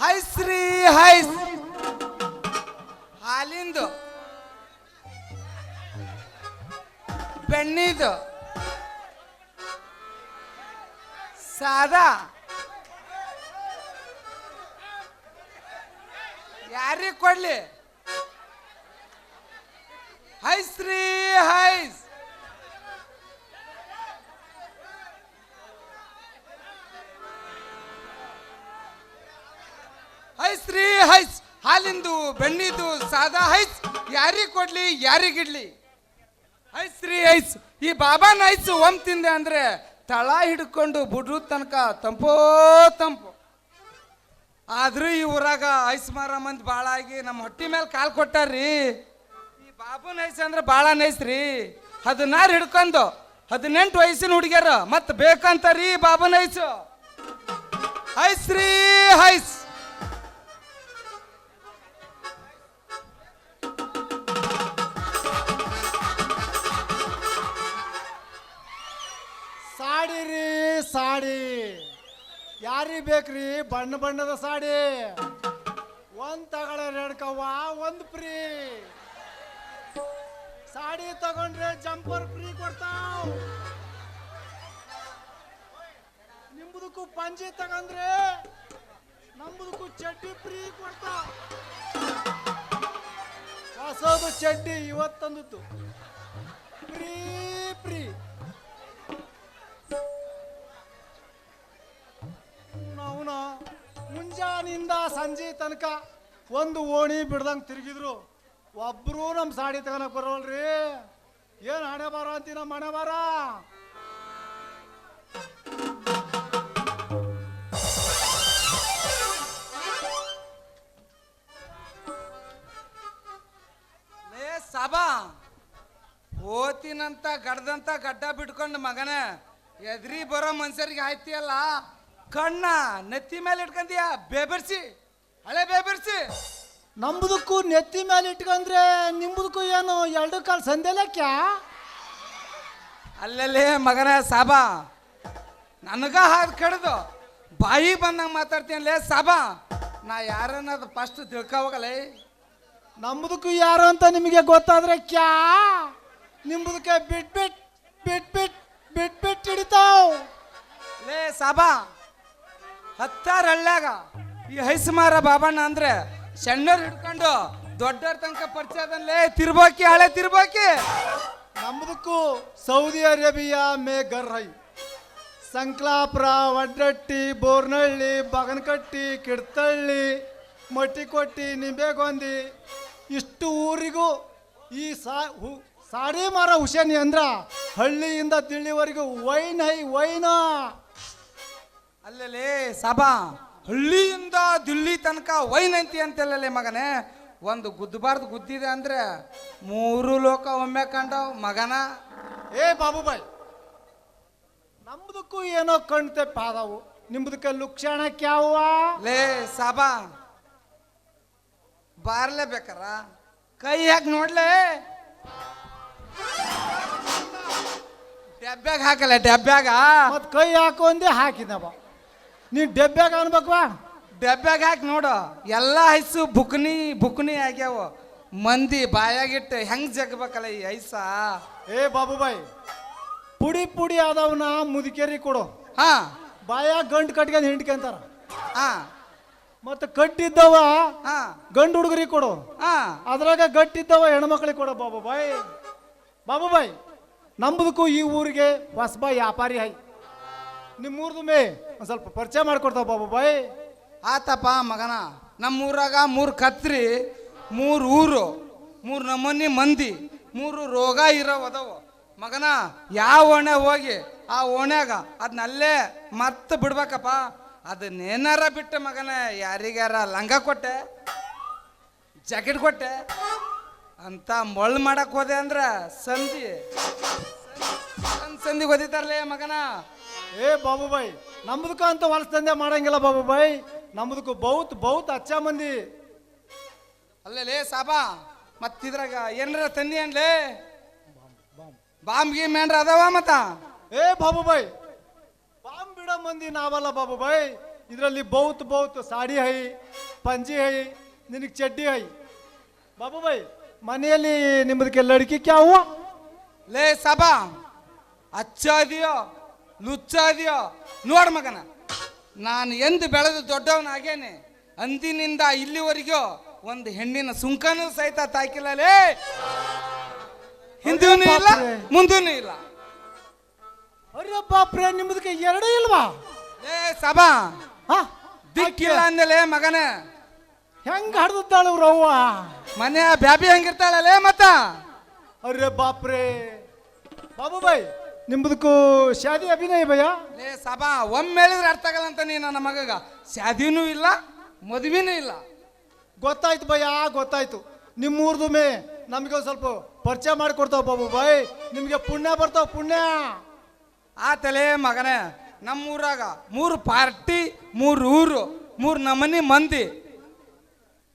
ಹೈಸ್ರಿ ice ಹಾಲಿಂದು. ಬೆಣ್ಣಿದು. ಸಾದಾ. ಯಾರಿಗೆ ಕೊಡ್ಲಿ? ಹೈ ಶ್ರೀ ಹೈಸ್. ಹಾಲಿಂದು ಬೆಣ್ಣಿದು ಸಾದಾ ಹೈಸ್ ಯಾರಿಗೆ ಕೊಡ್ಲಿ ಯಾರಿಗಿಡ್ಲಿ ಐಸ್ ರೀ ಐಸ್. ಈ ಬಾಬಾನ ಐಸ್ ಒಮ್ ತಿಂದೆ ಅಂದ್ರೆ ತಳ ಹಿಡ್ಕೊಂಡು ಬುಡ್ರು ತನಕ ತಂಪೋ ತಂಪು. ಆದ್ರೂ ಈ ಊರಾಗ ಐಸ್ ಮಾರ ಮಂದಿ ಭಾಳ ಆಗಿ ನಮ್ಮ ಹೊಟ್ಟಿ ಮೇಲೆ ಕಾಲ್ ಕೊಟ್ಟಾರ್ರಿ ಈ ಬಾಬುನ ಐಸ್ ಅಂದ್ರೆ ಭಾಳ ನೈಸ್ ರೀ. ಹದಿನಾರು ಹಿಡ್ಕೊಂಡು ಹದಿನೆಂಟು ವಯಸ್ಸಿನ ಹುಡುಗಿಯರು ಮತ್ತೆ ಬೇಕಂತಾರೀ ಬಾಬುನ ಐಸು. ಐಸ್ ರೀ ಹೈಸ್ ಸಾಡಿ ರೀ, ಸಾಡಿ. ಯಾರಿಗೆ ಬೇಕ್ರಿ? ಬಣ್ಣ ಬಣ್ಣದ ಸಾಡಿ. ಒಂದ್ ತಗೊಳ ರೇಡ್ಕವ್ವ ಒಂದ್ ಫ್ರೀ. ಸಾಡಿ ತಗೊಂಡ್ರೆ ಜಂಪರ್ ಫ್ರೀ ಕೊಡ್ತಾವ್. ನಿಂಬುದಕ್ಕೂ ಪಂಚಿ ತಗೊಂಡ್ರೆ ನಮ್ಮದಕ್ಕೂ ಚಡ್ಡಿ ಫ್ರೀ ಕೊಡ್ತಾವ್. ಹೊಸದು ಚಡ್ಡಿ ಇವತ್ತಂದದ್ದು. ಫ್ರೀ ಸಂಜೆ ತನಕ ಒಂದು ಓಣಿ ಬಿಡ್ದಂಗೆ ತಿರುಗಿದ್ರು. ಒಬ್ರು ನಮ್ಮ ಸಾಡಿ ತಗೊಳಕ್ ಬರೋಲ್ರಿ. ಏನು ಹಣೆ ಬಾರ ಅಂತೀ ನಮ್ಮ ಹಣೆ ಬಾರ ಸಾಬಾ, ಹೋತಿನಂತ ಗಡ್ದಂತ ಗಡ್ಡ ಬಿಟ್ಕೊಂಡು ಮಗನ ಎದ್ರಿ ಬರೋ ಮನ್ಸರಿಗೆ ಆಯ್ತಿಯಲ್ಲ ಕಣ್ಣ, ನೆತ್ತಿ ಮೇಲೆ ಇಟ್ಕೊಂತೀಯ? ಬೇಬರ್ಸಿ. ಹಳೆ ಬೇಬರ್ಸಿ ನಮ್ಮದಕ್ಕೂ ನೆತ್ತಿ ಮೇಲೆ ಇಟ್ಕೊಂಡ್ರೆ ನಿಂಬುದಕ್ಕೂ ಏನು ಎರಡು ಕಾಲು ಲೆಕ್ಕ ಅಲ್ಲಲ್ಲೇ ಮಗನ ಸಾಬಾ ನನಗ ಹಾದು ಕಡ್ದು ಬಾಯಿ ಬಂದಂಗೆ ಮಾತಾಡ್ತೀನಲ್ಲೇ ಸಾಬಾ ನಾ ಯಾರನ್ನದು ಫಸ್ಟ್ ತಿಳ್ಕೊವಾಗಲೇ? ನಂಬುದಕ್ಕೂ ಯಾರು ಅಂತ ನಿಮಗೆ ಗೊತ್ತಾದ್ರೆ ಕ್ಯಾ? ನಿಂಬುದಕ್ಕೆ ಬಿಟ್ ಬಿಟ್ ಬಿಟ್ ಬಿಟ್ ಬಿಟ್ ಬಿಟ್ ಹಿಡಿತಾವ್. ಲೇ ಸಾಬಾ ಹತ್ತಾರ ಹಳ್ಳ್ಯಾಗ ಈ ಹೈಸುಮಾರ ಬಾಬಣ್ಣ ಅಂದ್ರೆ ಸಣ್ಣವ್ರು ಹಿಡ್ಕೊಂಡು ದೊಡ್ಡವ್ರ ತನಕ ಪರಿಚಯ ತಿರ್ಬಾಕಿ ತಿರ್ಬೋಕಿ ಹಳೆ ತಿರ್ಬೋಕಿ. ನಮ್ಮದಕ್ಕೂ ಸೌದಿ ಅರೇಬಿಯಾ ಮೇ ಗರ್ ಹೈ. ಸಂಕ್ಲಾಪುರ ಒಡ್ಡಟ್ಟಿ ಬೋರ್ನಹಳ್ಳಿ ಬಗನಕಟ್ಟಿ ಕಿಡ್ತಳ್ಳಿ ಮಟ್ಟಿಕೊಟ್ಟಿ ನಿಂಬೆಗೊಂದಿ. ಇಷ್ಟು ಊರಿಗೂ ಈ ಸಾ ಹು- ಸಾಡಿ ಮಾರ ಹುಷೇನಿ ಅಂದ್ರ ಹಳ್ಳಿಯಿಂದ ದಿಳ್ಳಿವರೆಗೂ ವೈನ್ ಹೈ ವೈನ. ಅಲ್ಲಲೇ ಸಾಬಾ. ಹಳ್ಳಿಯಿಂದ ದಿಲ್ಲಿ ತನಕ ವೈನಂತಿ ಅಂತಲ್ಲೇ ಮಗನೇ ಒಂದು ಗುದ್ದಬಾರ್ದು ಗುದ್ದಿದೆ ಅಂದ್ರೆ ಮೂರು ಲೋಕ ಒಮ್ಮೆ ಕಂಡವ್ ಮಗನ. ಏ ಬಾಬುಬಾಯ್ ನಮ್ದಕ್ಕೂ ಏನೋ ಕಣ್ತೆ ಪಾದವು ನಿಮ್ದಕ್ಕೆ ಲುಕ್ಷಣಕ್ಕೆ ಯಾವ ಲೇ ಸಾಬಾ ಬಾರ್ಲೇ ಬೇಕಾರ? ಕೈ ಹಾಕಿ ನೋಡ್ಲೇ? ಡಬ್ಯಾಗ ಹಾಕಲ್ಲ ಡಬ್ಯಾಗ ಮತ್ ಕೈ ಹಾಕೊಂಡೆ ಹಾಕಿದವ. ನೀ ಡೆಬ್ಬ್ಯಾಗ ಅನ್ಬೇಕು ಡೆಬ್ಬ್ಯಾಗ ಹಾಕಿ ನೋಡು. ಎಲ್ಲ ಐಸು ಬುಕ್ನಿ ಬುಕ್ನಿ ಆಗ್ಯಾವ. ಮಂದಿ ಬಾಯಾಗಿಟ್ಟು ಹೆಂಗ್ ಜಗ್ಬೇಕಲ್ಲ ಈ ಐಸ? ಏ ಬಾಬುಬಾಯ್ ಪುಡಿ ಪುಡಿ ಆದವನ ಮುದುಕೇರಿ ಕೊಡು. ಹಾ. ಬಾಯ ಗಂಟು ಕಟ್ಕೊಂಡು ಹಿಂಡ್ಕೊಂತಾರ ಹಾ. ಮತ್ತೆ ಕಟ್ಟಿದ್ದವ ಹಾ. ಗಂಡು ಹುಡುಗರಿಗೆ ಕೊಡು. ಹಾ. ಅದ್ರಾಗ ಗಟ್ಟಿದ್ದವ ಹೆಣ್ಮಕ್ಳಿಗೆ ಕೊಡು ಬಾಬುಬಾಯ್. ಬಾಬುಬಾಯ್ ನಂಬುದಕ್ಕೂ ಈ ಊರಿಗೆ ಹೊಸಬ ವ್ಯಾಪಾರಿ ಹೈ. ನಿಮ್ಮೂರ್ದು ಮೇ. ಒಂದು ಸ್ವಲ್ಪ ಪರಿಚಯ ಮಾಡ್ಕೊಡ್ತಾವ ಬಾಬುಬಾಯ್ ಆತಪ್ಪ ಮಗನ, ನಮ್ಮೂರಾಗ ಮೂರು ಕತ್ರಿ, ಮೂರು ಊರು, ಮೂರು ನಮೂನಿ ಮಂದಿ, ಮೂರು ರೋಗ ಇರೋ ಅದಾವ ಮಗನ, ಯಾವ ಓಣೆ ಹೋಗಿ ಆ ಓಣ್ಯಾಗ ಅದನ್ನಲ್ಲೇ ಮತ್ತೆ ಬಿಡ್ಬೇಕಪ್ಪ. ಅದನ್ನೇನಾರ ಬಿಟ್ಟು ಮಗನ ಯಾರಿಗಾರ ಲಂಗ ಕೊಟ್ಟೆ, ಜಾಕೆಟ್ ಕೊಟ್ಟೆ, ಅಂತ ಮೊಳ್ ಮಾಡಕ್ ಹೋದೆ ಅಂದ್ರ ಸಂಧಿ. ಸಂಧಿ. ಸಂಧಿಗೆ ಒದಿತಾರಲೇ ಮಗನ. ಏ ಬಾಬುಬಾಯಿ ನಮ್ದಕ್ಕ ಅಂತ ವಲಸ ದಂಧೆ ಮಾಡಂಗಿಲ್ಲ ಬಾಬುಬಾಯಿ. ನಮ್ದಕ್ಕೂ ಬಹುತ್ ಬಹುತ್ ಅಚ್ಚ ಮಂದಿ. ಅಲ್ಲೇ ಸಾಬಾ ಮತ್ತಿದ್ರಾಗ ಏನಾರ ತಂದಿ ಅನ್ಲೇ ಬಾಂಬ್ ಗೀಮ್ ಏನ್ರ ಅದಾವ ಮತ್ತ? ಏ ಬಾಬುಬಾಯಿ ಬಾಂಬ್ ಬಿಡೋ ಮಂದಿ ನಾವಲ್ಲ ಬಾಬುಬಾಯಿ. ಇದರಲ್ಲಿ ಬಹುತ್ ಬಹುತ್ ಸಾಡಿ ಹೈ ಪಂಜಿ ಹೈ ನಿನಗೆ ಚಡ್ಡಿ ಹೈ. ಬಾಬು ಭಾಯ್ ಮನೆಯಲ್ಲಿ ನಿಮ್ಮದಕ್ಕೆ ಲಡ್ಕಿ ಕ್ಯಾವು? ಲೇ ಸಾಬಾ ಅಚ್ಚ ಇದೆಯೋ ಲುಚ್ಚ ಇದೆಯೋ ನೋಡ್ ಮಗನ. ನಾನು ಎಂದು ಬೆಳೆದು ದೊಡ್ಡವನಾಗೇನೆ ಅಂದಿನಿಂದ ಇಲ್ಲಿವರೆಗೂ ಒಂದು ಹೆಣ್ಣಿನ ಸುಂಕನೂ ಸಹಿತ ತಾಕಿಲ್ಲಲೇ. ಹಿಂದೂ ಇಲ್ಲ ಮುಂದೂ ಇಲ್ಲ. ಅರೆ ಬಾಪ್ರೆ ನಿಮ್ಮದಕ್ಕೆ ಎರಡೂ ಇಲ್ವಾ? ಏ ಸಬಾ ಹಾ ದಿಕ್ಕಿಲ್ಲ ಅಂದಲೇ ಮಗನ. ಹೆಂಗ್ ಹಡ್ದಾಳು ರವ್ವ ಮನೆಯ ಬ್ಯಾಬಿ ಹೆಂಗಿರ್ತಾಳಲೇ ಮತ್ತ? ಅರೆ ಬಾಪ್ರೆ. ಬಾಬು ಭಾಯ್ ನಿಮ್ಮದಕ್ಕೂ ಶಾದಿ ಅಭಿನಯ ಭಯ? ಲೇ ಸಭಾ ಒಮ್ಮೆ ಹೇಳಿದ್ರೆ ಅರ್ಥ ಆಗಲ್ಲ ಅಂತ ನೀ ನನ್ನ ಮಗಗ. ಶಾದಿನೂ ಇಲ್ಲ ಮದುವೆನೂ ಇಲ್ಲ. ಗೊತ್ತಾಯ್ತು ಭಯ ಗೊತ್ತಾಯ್ತು. ನಿಮ್ಮೂರ್ದು ಮೇ ನಮಗೆ ಒಂದು ಸ್ವಲ್ಪ ಪರಿಚಯ ಮಾಡಿಕೊಡ್ತಾವ ಬಾಬು ಬಾಯ್ ನಿಮಗೆ ಪುಣ್ಯ ಬರ್ತಾವ ಪುಣ್ಯ. ಆತಲೇ ಮಗನೇ ನಮ್ಮೂರಾಗ ಮೂರು ಪಾರ್ಟಿ ಮೂರು ಊರು ಮೂರು ನಮನಿ ಮಂದಿ.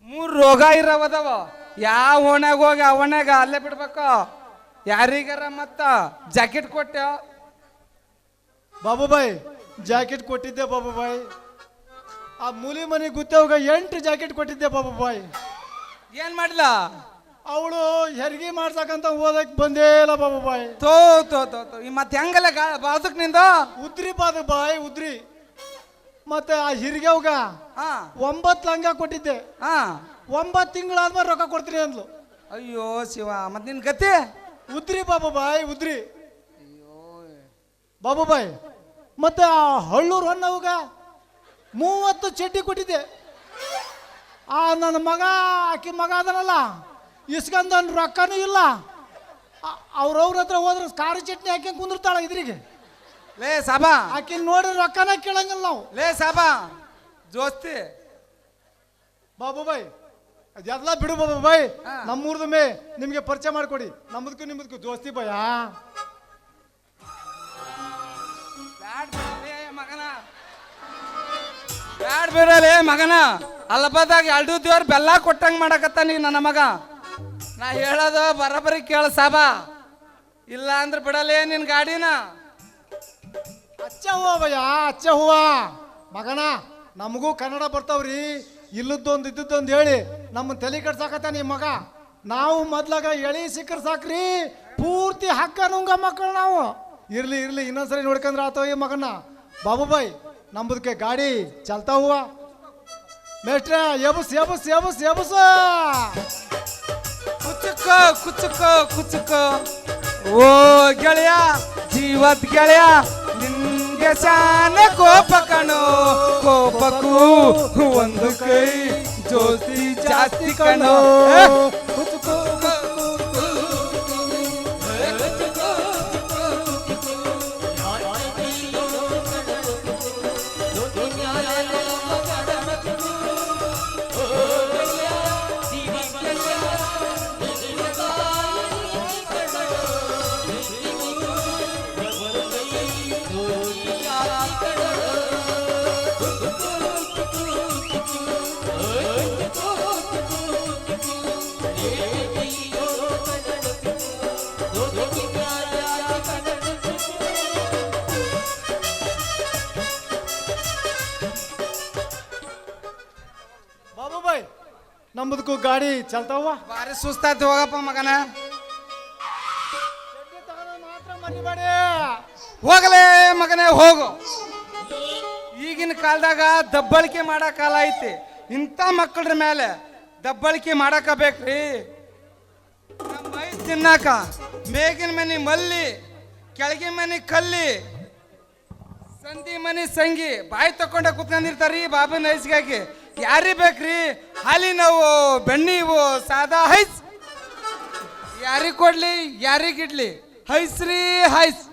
ಮೂರು ರೋಗ ಇರವದವ. ಯಾವ ಓಣ್ಯಾಗ ಹೋಗಿ ಆ ಓಣ್ಯಾಗ ಅಲ್ಲೇ ಬಿಡ್ಬೇಕು? ಯಾರಿಗಾರ ಮತ್ತ ಜಾಕೆಟ್ ಕೊಟ್ಟ? ಬಾಬು ಬಾಯ್ ಜಾಕೆಟ್ ಕೊಟ್ಟಿದ್ದೆ ಬಾಬುಬಾಯ್. ಆ ಮೂಲಿ ಮನೆ ಗುತ್ತೇವ್ಗ ಎಂಟು ಜಾಕೆಟ್ ಕೊಟ್ಟಿದ್ದೆ ಬಾಬುಬಾಯ್. ಏನ್ ಮಾಡ್ಲ? ಅವಳು ಹೆರಿಗೆ ಮಾಡ್ಸಕಂತ ಓದಕ್ ಬಂದೇ ಇಲ್ಲ ಬಾಬುಬಾಯ್. ತೋ ತೋ ತೋ ತೋ. ಈ ಮತ್ತೆ ಹೆಂಗಲ್ಲ ಗಾ ಬಾದುಕ್ನಿಂದ? ಉದ್ರಿ ಬಾದು ಬಾಯ್ ಉದ್ರಿ. ಮತ್ತೆ ಆ ಹಿರಿಗೆವ್ಗ ಹಾ. ಒಂಬತ್ತು ಲಂಗ ಕೊಟ್ಟಿದ್ದೆ. ಹಾ. ಒಂಬತ್ತು ತಿಂಗಳಾದ್ಮೇಲೆ ರೊಕ್ಕ ಕೊಡ್ತೀನಿ ಅಂದ್ಲು. ಅಯ್ಯೋ ಶಿವ ಮತ್ತೆ ನಿನ್ ಗತಿ? ಉದ್ರಿ ಬಾಬು ಬಾಯ್ ಉದ್ರಿ. ಬಾಬು ಬಾಯ್ ಮತ್ತೆ ಆ ಹಳ್ಳೂರು ಹೊನ್ನವಾಗ ಮೂವತ್ತು ಚಡ್ಡಿ ಕೊಟ್ಟಿದ್ದೆ. ಆ ನನ್ನ ಮಗ ಆಕಿ ಮಗ ಅದನಲ್ಲ ಇಸ್ಕಂದನ್ ರೊಕ್ಕನೂ ಇಲ್ಲ. ಅವ್ರವ್ರ ಹತ್ರ ಹೋದ್ರೆ ಖಾರ ಚಟ್ನಿ ಹಾಕಿ ಕುಂದಿರ್ತಾಳ ಇದ್ರಿಗೆ. ಲೇ ಸಾಬಾ. ಆಕಿ ನೋಡಿ ರೊಕ್ಕನ ಕೇಳಂಗಿಲ್ಲ ನಾವು. ಲೇ ಸಾಬಾ. ಜೋಸ್ತಿ. ಬಾಬು ಬಾಯ್ ಅದೆಲ್ಲ ಬಿಡು ಬಾಬು ಬಾಯ್. ನಮ್ಮೂರ್ದ ಮೇ ನಿಮ್ಗೆ ಪರಿಚಯ ಮಾಡ್ಕೊಡಿ. ನಮ್ಮದಕ್ಕೂ ನಿಮ್ಮದಕ್ಕೂ ದೋಸ್ತಿ ಭಯ ಬ್ಯಾಡ್ ಬಿಡಲೇ ಮಗನ. ಬ್ಯಾಡ್ ಬಿಡಲೇ ಮಗನ. ಅಲ್ಬದಾಗ ಎರಡು ದೇವ್ರ ಬೆಲ್ಲ ಕೊಟ್ಟಂಗ ಮಾಡಕತ್ತ ನೀ ನನ್ನ ಮಗ. ನಾ ಹೇಳೋದು ಬರಬರಿ ಕೇಳ ಸಾಬಾ. ಇಲ್ಲ ಅಂದ್ರೆ ಬಿಡಲೇ ನಿನ್ ಗಾಡಿನ. ಅಚ್ಚ ಹೂವ ಭಯ ಅಚ್ಚ ಹೂವ. ಮಗನ ನಮಗೂ ಕನ್ನಡ ಬರ್ತಾವ್ರಿ. ಇಲ್ಲದ್ದೊಂದು ಇದ್ದದ್ದೊಂದು ಹೇಳಿ, ನಮ್ಮ ತಲೆ ಕಟ್ಸಾಕತ್ತ ನಿಮ್ಮ ಮಗ. ನಾವು ಮೊದ್ಲಾಗ ಎಳಿ ಸಿಕ್ಕರ್ ಸಾಕ್ರಿ, ಪೂರ್ತಿ ಹಕ್ಕ ನುಂಗ ಮಕ್ಕಳು ನಾವು. ಇರ್ಲಿ ಇರ್ಲಿ, ಇನ್ನೊಂದ್ಸರಿ ನೋಡ್ಕಂದ್ರ ಆತ ಈ ಮಗನ ಬಾಬುಬಾಯ್ ನಂಬುದಕ್ಕೆ ಗಾಡಿ ಚಲ್ತಾ ಹೂವ. ಮೇಷ್ಟ್ರೆ, ಎಬಸ್ ಎಬಸ್ ಎಬಸ್ ಎಬಸ್. ಕುಚುಕ ಕುಚುಕ ಕುಚುಕ. ಓ ಗೆಳೆಯ ಜೀವತ್ ಗೆಳೆಯ ನಿನ್ಗೆ ಶಾನ ಕೋಪ ಕಣೋ. ಕೋಪಕ್ಕೂ ಒಂದು ಕೈ ಜೋತಿ ಜಾಸ್ತಿ ಕಣೋ. ನಮ್ಮದಕ್ಕೂ ಗಾಡಿ ಚಲ್ತಾವ ಬಾರಿ ಸುಸ್ತಾಯ್ತು ಹೋಗಪ್ಪ ಮಗನ. ಹೋಗಲೇ ಮಗನೇ ಹೋಗು. ಈಗಿನ ಕಾಲದಾಗ ದಬ್ಬಳಿಕೆ ಮಾಡೋ ಕಾಲ ಐತಿ. ಇಂಥ ಮಕ್ಕಳ ಮೇಲೆ ದಬ್ಬಳಿಕೆ ಮಾಡಕ ಬೇಕ್ರಿ ನಮ್ಮ ಮೈ ತಿನ್ನಾಕ ಮೇಗಿನ ಮನಿ ಮಲ್ಲಿ ಕೆಳಗಿನ ಮನೆ ಕಲ್ಲಿ ಸಂಧಿ ಮನೆ ಸಂಗಿ ಬಾಯಿ ತಕೊಂಡ ಕುತ್ಕೊಂಡಿರ್ತಾರ್ರಿ ಬಾಬನ್ ಐಸ್ಗಾಗಿ ಯಾರಿ ಬೇಕ್ರಿ? ಹಾಲಿನವು ಬೆಣ್ಣಿವು ಸಾದಾ ಹೈಸ್. ಯಾರಿಗೆ ಕೊಡ್ಲಿ? ಯಾರಿಗಿಡ್ಲಿ ಹೈಸ್ರಿ ಹೈಸ್.